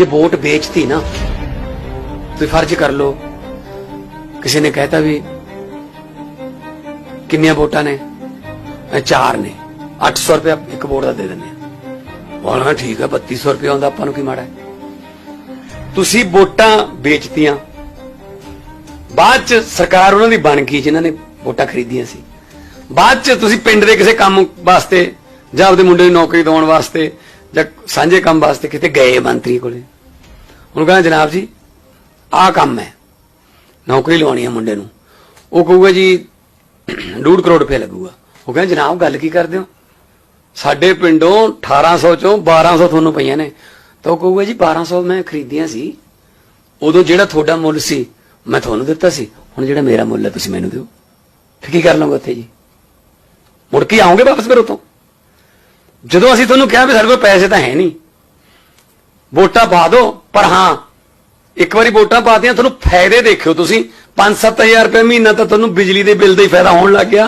ਜੇ ਵੋਟ ਵੇਚਤੀ ਨਾ, ਤੁਸੀਂ ਫਰਜ਼ ਕਰ ਲਓ, ਕਿਸੇ ਨੇ ਕਹਿਤਾ ਵੀ ਕਿੰਨੀਆਂ ਵੋਟਾਂ ਨੇ? ਚਾਰ ਨੇ। 800 ਰੁਪਏ ਇੱਕ ਵੋਟ ਦਾ ਦੇ ਦਿੰਦੇ ਆ। ਬੋਲਣਾ ਠੀਕ ਹੈ 3200 ਰੁਪਏ ਆਉਂਦਾ, ਆਪਾਂ ਨੂੰ ਕੀ ਮਾੜਾ ਤੁਸੀਂ ਵੋਟਾਂ ਵੇਚਤੀਆਂ, ਬਾਅਦ ਚ ਸਰਕਾਰ ਉਹਨਾਂ ਦੀ ਬਣ ਗਈ, ਜਿਨ੍ਹਾਂ ਨੇ ਵੋਟਾਂ ਖਰੀਦੀਆਂ ਸੀ। ਬਾਅਦ ਚ ਤੁਸੀਂ ਪਿੰਡ ਦੇ ਕਿਸੇ ਕੰਮ ਵਾਸਤੇ ਜਾਂ ਆਪਦੇ ਮੁੰਡੇ ਨੂੰ ਨੌਕਰੀ ਦਿਵਾਉਣ ਵਾਸਤੇ ਜਾਂ ਸਾਂਝੇ ਕੰਮ ਵਾਸਤੇ ਕਿਤੇ ਗਏ ਮੰਤਰੀ ਕੋਲੇ। ਉਹਨੂੰ ਕਹਿੰਦਾ, ਜਨਾਬ ਜੀ, ਆਹ ਕੰਮ ਹੈ। ਨੌਕਰੀ ਲਵਾਉਣੀ ਹੈ ਮੁੰਡੇ ਨੂੰ। ਉਹ ਕਹੂਗਾ ਜੀ 2 ਕਰੋੜ ਰੁਪਏ ਲੱਗੂਗਾ। ਉਹ ਕਹਿੰਦਾ, ਜਨਾਬ, ਗੱਲ ਕੀ ਕਰਦੇ ਹੋ? ਸਾਡੇ ਪਿੰਡੋਂ 1800 ਚੋਂ 1200 ਤੁਹਾਨੂੰ ਪਈਆਂ ਨੇ। ਤਾਂ ਉਹ ਕਹੂਗਾ ਜੀ 1200 ਮੈਂ ਖਰੀਦੀਆਂ ਸੀ। ਉਦੋਂ ਜਿਹੜਾ ਤੁਹਾਡਾ ਮੁੱਲ ਸੀ, ਮੈਂ ਤੁਹਾਨੂੰ ਦਿੱਤਾ ਸੀ। ਹੁਣ ਜਿਹੜਾ ਮੇਰਾ ਮੁੱਲ ਹੈ, ਤੁਸੀਂ ਮੈਨੂੰ ਦਿਓ। ਫਿਰ ਕੀ ਕਰ ਲਵਾਂਗੇ ਉੱਥੇ ਜੀ? ਮੁੜ ਕੇ ਆਉਂਗੇ ਵਾਪਸ ਫਿਰ ਉਤੋਂ ਜਦੋਂ ਅਸੀਂ ਤੁਹਾਨੂੰ ਕਿਹਾ ਵੀ ਸਾਡੇ ਕੋਲ ਪੈਸੇ ਤਾਂ ਹੈ ਨਹੀਂ, ਵੋਟਾਂ ਪਾ ਦਿਓ, ਪਰ ਹਾਂ, ਇੱਕ ਵਾਰੀ ਵੋਟਾਂ ਪਾਤੀਆਂ, ਤੁਹਾਨੂੰ ਫਾਇਦੇ ਦੇਖਿਓ ਤੁਸੀਂ। 5-7000 ਰੁਪਏ ਮਹੀਨਾ ਤਾਂ ਤੁਹਾਨੂੰ ਬਿਜਲੀ ਦੇ ਬਿੱਲ ਦਾ ਹੀ ਫਾਇਦਾ ਹੋਣ ਲੱਗ ਗਿਆ।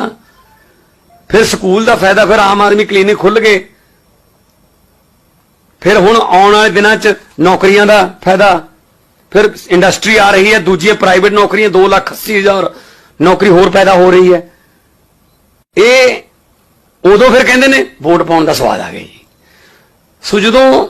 ਫਿਰ ਸਕੂਲ ਦਾ ਫਾਇਦਾ, ਫਿਰ ਆਮ ਆਦਮੀ ਕਲੀਨਿਕ ਖੁੱਲ ਗਏ। ਫਿਰ ਹੁਣ ਆਉਣ ਵਾਲੇ ਦਿਨਾਂ 'ਚ ਨੌਕਰੀਆਂ ਦਾ ਫਾਇਦਾ। ਫਿਰ ਇੰਡਸਟਰੀ ਆ ਰਹੀ ਹੈ, ਦੂਜੀਆਂ ਪ੍ਰਾਈਵੇਟ ਨੌਕਰੀਆਂ 2 ਲੱਖ 80 ਹਜ਼ਾਰ ਨੌਕਰੀ ਹੋਰ ਪੈਦਾ ਹੋ ਰਹੀ ਹੈ। ਇਹ ਉਦੋਂ ਫਿਰ ਕਹਿੰਦੇ ਨੇ ਵੋਟ ਪਾਉਣ ਦਾ ਸਵਾਦ ਆ ਗਿਆ ਜੀ। ਸੋ ਜਦੋਂ